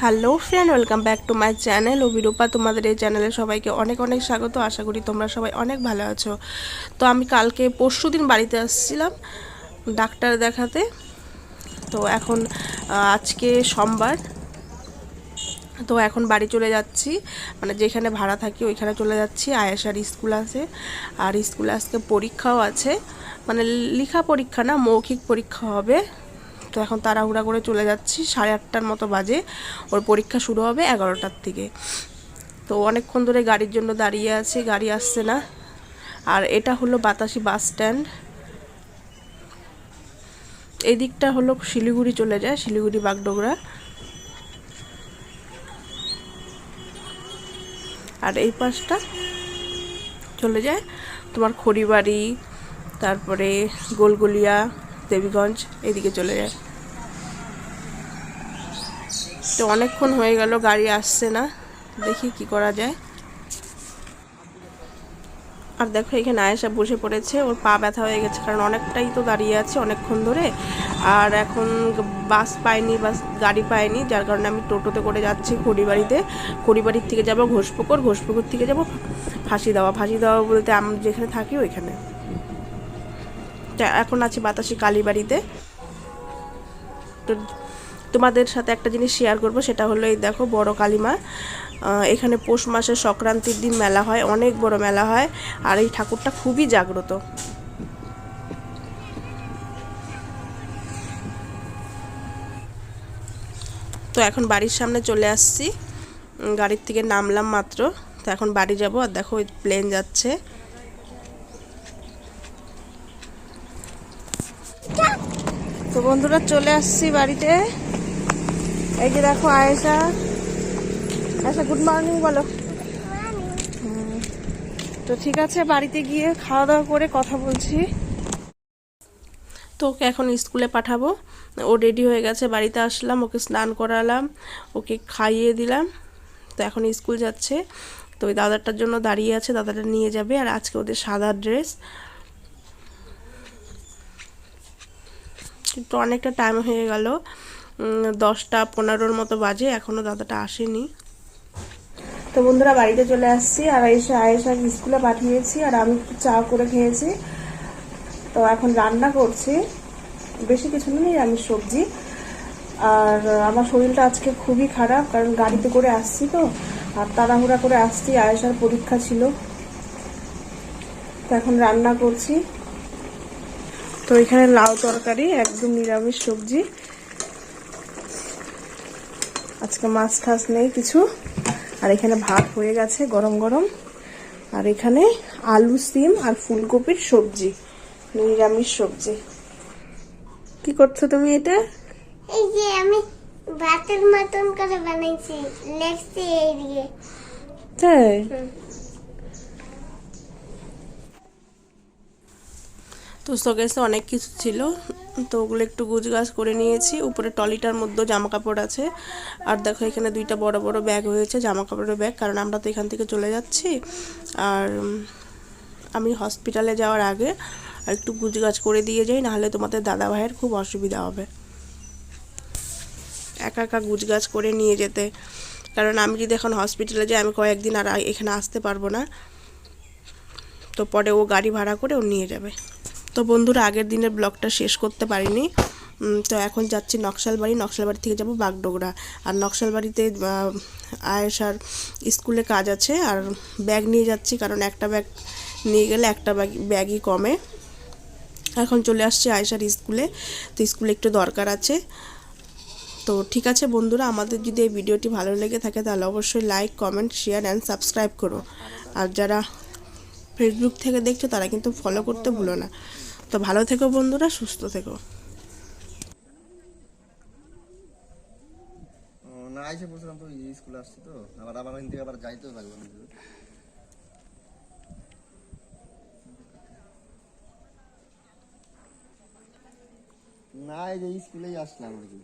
Hello friend, welcome back to my channel. Abhirupa, তোমাদের এই চ্যানেলে সবাইকে অনেক অনেক স্বাগত। আশা করি তোমরা সবাই অনেক ভালো আছো। তো আমি কালকে পরশু দিন বাড়িতে আসছিলাম ডাক্তার দেখাতে। তো এখন আজকে সোমবার। তো এখন বাড়ি চলে যাচ্ছি। মানে যেখানে ভাড়া থাকি ওইখানে চলে যাচ্ছি। আয়েশার স্কুল আছে। আর স্কুলে আজকে পরীক্ষাও আছে। মানে লিখা পরীক্ষা না, মৌখিক পরীক্ষা হবে। তো এখন তাড়াহুড়া করে চলে যাচ্ছি, সাড়ে আটটার মতো বাজে। ওর পরীক্ষা শুরু হবে এগারোটার থেকে। তো অনেকক্ষণ ধরে গাড়ির জন্য দাঁড়িয়ে আছি, গাড়ি আসছে না। আর এটা হলো বাতাসি বাস স্ট্যান্ড। এই দিকটা হলো শিলিগুড়ি চলে যায়, শিলিগুড়ি বাগডোগরা। আর এই পাশটা চলে যায় তোমার খড়িবাড়ি, তারপরে গোলগলিয়া, দেবীগঞ্জ, এদিকে চলে যায়। তো অনেকক্ষণ হয়ে গেল, গাড়ি আসছে না। দেখি কি করা যায়। আর দেখো, এখানে আয়েশা বসে পড়েছে। ওর পা ব্যথা হয়ে গেছে, কারণ অনেকটাই তো দাঁড়িয়ে আছে অনেকক্ষণ ধরে। আর এখন বাস পাইনি বাস গাড়ি পাইনি যার কারণে আমি টোটোতে করে যাচ্ছি খড়িবাড়িতে। খড়িবাড়ির থেকে যাব ঘোষপুকুর ঘোষপুকুর থেকে যাব ফাঁসি দেওয়া ফাঁসি দেওয়া বলতে আমি যেখানে থাকি, ওইখানে। এখন আছি বাতাসি কালীবাড়িতে। তো তোমাদের সাথে একটা জিনিস শেয়ার করব, সেটা হলো এই দেখো বড় কালীমা। এখানে পৌষ মাসের সংক্রান্তির দিন মেলা হয়, অনেক বড় মেলা হয়, আর এই ঠাকুরটা খুবই জাগ্রত। তো এখন বাড়ির সামনে চলে আসছি। গাড়ির থেকে নামলাম মাত্র। তো এখন বাড়ি যাব, আর দেখো ওই প্লেন যাচ্ছে। তো বন্ধুরা চলে আসছি বাড়িতে। এই যে দেখো আয়েশা। আয়েশা গুড মর্নিং বলো। তো ঠিক আছে, বাড়িতে গিয়ে খাওয়া দাওয়া করে কথা বলছি। তো ওকে এখন স্কুলে পাঠাবো। ও রেডি হয়ে গেছে, বাড়িতে আসলাম, ওকে স্নান করালাম, ওকে খাইয়ে দিলাম। তো এখন স্কুল যাচ্ছে। তো ওই দাদাটার জন্য দাঁড়িয়ে আছে, দাদাটা নিয়ে যাবে। আর আজকে ওদের সাদা ড্রেস। কিন্তু অনেকটা টাইম হয়ে গেল। দশটা পনেরোর মতো বাজে, এখনও দাদাটা আসেনি। তো বন্ধুরা, বাড়িতে চলে আসছি, আর এসে আয়েশা স্কুলে পাঠিয়েছি, আর আমি একটু চা করে খেয়েছি। তো এখন রান্না করছি, বেশি কিছু নেই আমি সবজি। আর আমার শরীরটা আজকে খুবই খারাপ, কারণ গাড়িতে করে আসছি তো, আর তাড়াহুড়া করে আসছি, আয়েশার পরীক্ষা ছিল। তো এখন রান্না করছি। তো এখানে লাউ তরকারি, একদম নিরামিষ সবজি। আজকে মাছ ঠাস নেই কিছু। আর এখানে ভাত হয়ে গেছে গরম গরম। আর এখানে আলু সিম আর ফুলকপির সবজি নিরামিষ সবজি। কি করছ তুমি এটা? এই যে আমি ভাতের মতন করে বানাইছি লেখছি এই দিয়ে। তাই? তো শোকেসে অনেক কিছু ছিল। তো ওগুলো একটু গুজগাছ করে নিয়েছি। উপরে টলিটার মধ্যে জামা কাপড় আছে। আর দেখো এখানে দুইটা বড় বড় ব্যাগ হয়েছে জামা কাপড়ের ব্যাগ। কারণ আমরা তো এখান থেকে চলে যাচ্ছি। আর আমি হসপিটালে যাওয়ার আগে আর একটু গুজগাছ করে দিয়ে যাই, নাহলে তোমাদের দাদা ভাইয়ের খুব অসুবিধা হবে। একা একা গুজগাছ করে নিয়ে যেতে। কারণ আমি যদি এখন হসপিটালে যাই, আমি কয়েকদিন আর এখানে আসতে পারব না। তো পরে ও গাড়ি ভাড়া করে ও নিয়ে যাবে। তো বন্ধুরা, আগের দিনের ব্লগটা শেষ করতে পারিনি। তো এখন যাচ্ছি নকশালবাড়ি। নকশালবাড়ি থেকে যাব বাগডোগরা। আর নকশালবাড়িতে আয়েশার স্কুলে কাজ আছে। আর ব্যাগ নিয়ে যাচ্ছি, কারণ একটা ব্যাগ নিয়ে গেলে একটা ব্যাগ, ব্যাগই কমে। এখন চলে আসছি আয়েশার স্কুলে। তো স্কুলে একটু দরকার আছে। তো ঠিক আছে বন্ধুরা, আমাদের যদি এই ভিডিওটি ভালো লেগে থাকে, তাহলে অবশ্যই like comment share and subscribe করো। আর যারা ফেসবুক থেকে দেখছ, তারা কিন্তু ফলো করতে ভুলো না। তো ভালো থেকো বন্ধুরা, সুস্থ থেকো। না তো আবার থেকে আবার যাইতেও। না। এই যে স্কুলেই আসলাম আর কি।